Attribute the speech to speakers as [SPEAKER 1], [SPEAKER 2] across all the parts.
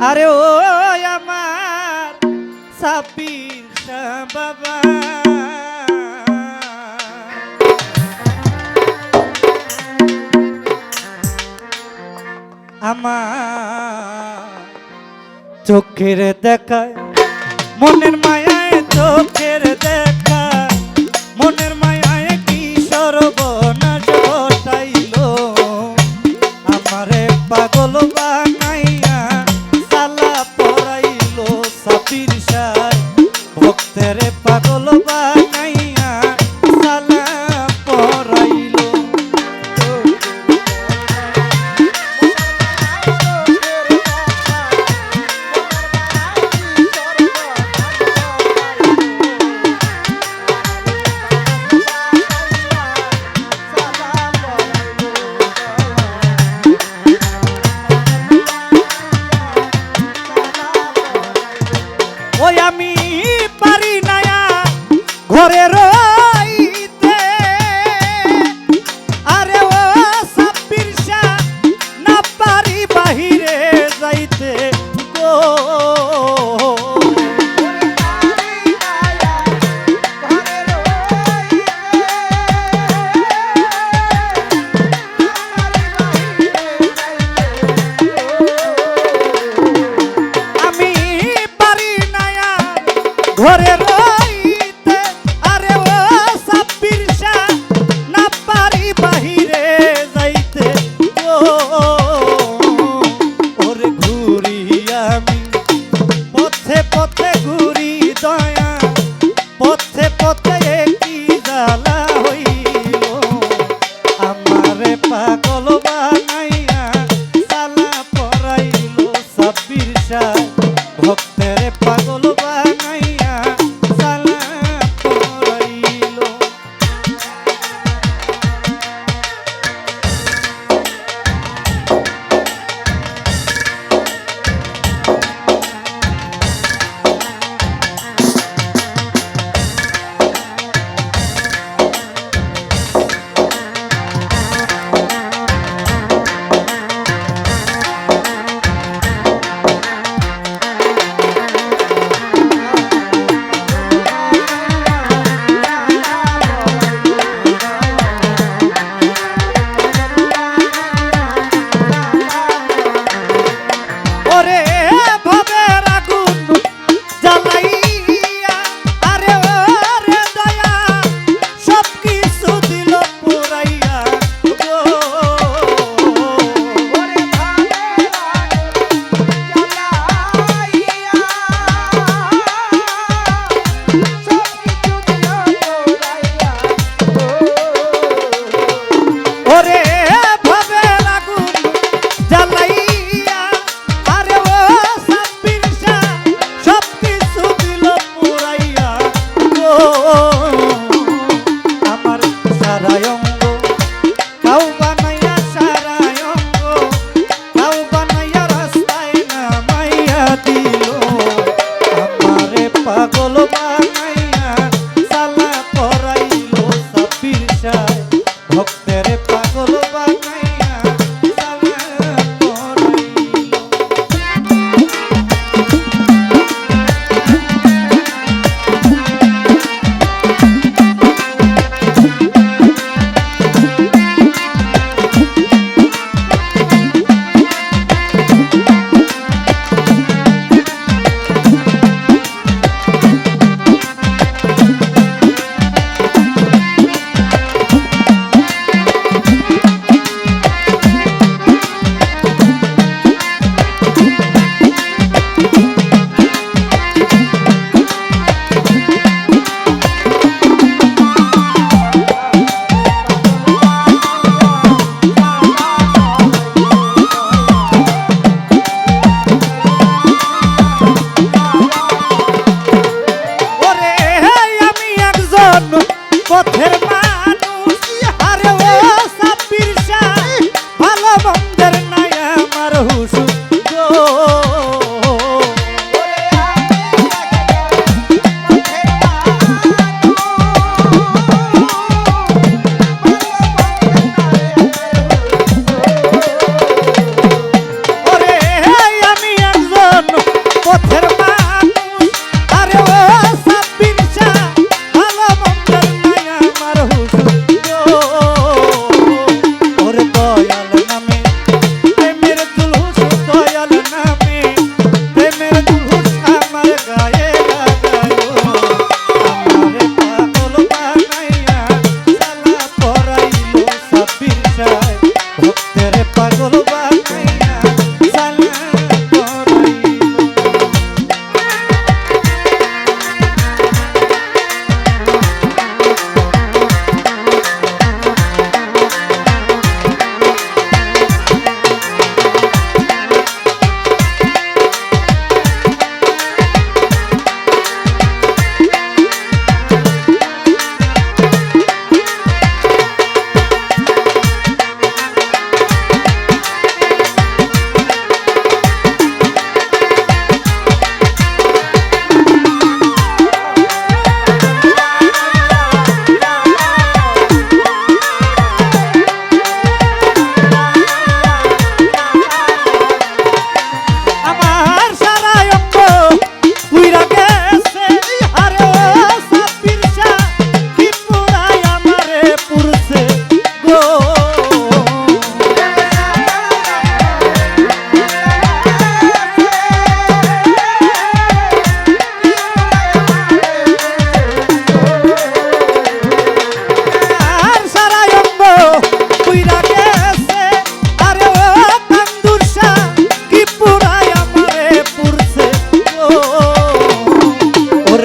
[SPEAKER 1] আরে ও আমার সাপির বাবা আমার চোখের দেখায় মনের মায়ায় চোখের সার ভক্তের পাগল Who's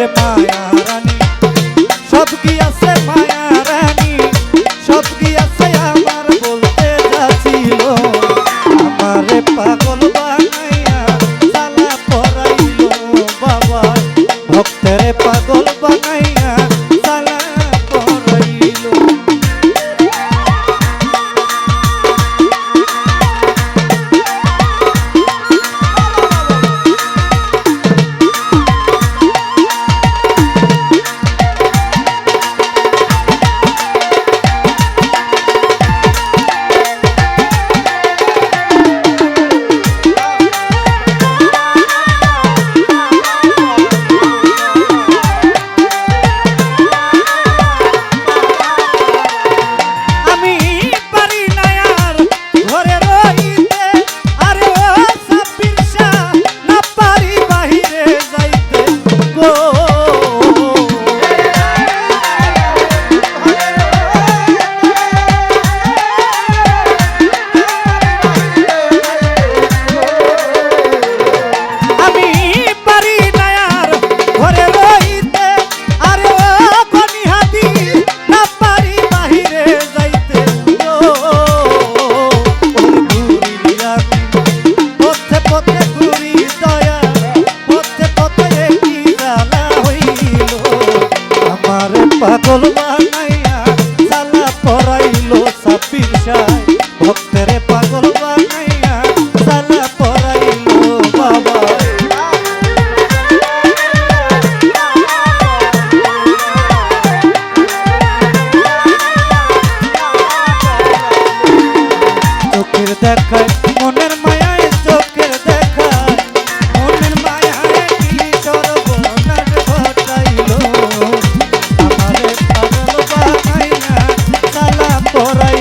[SPEAKER 2] de
[SPEAKER 1] paz. solo por ahí.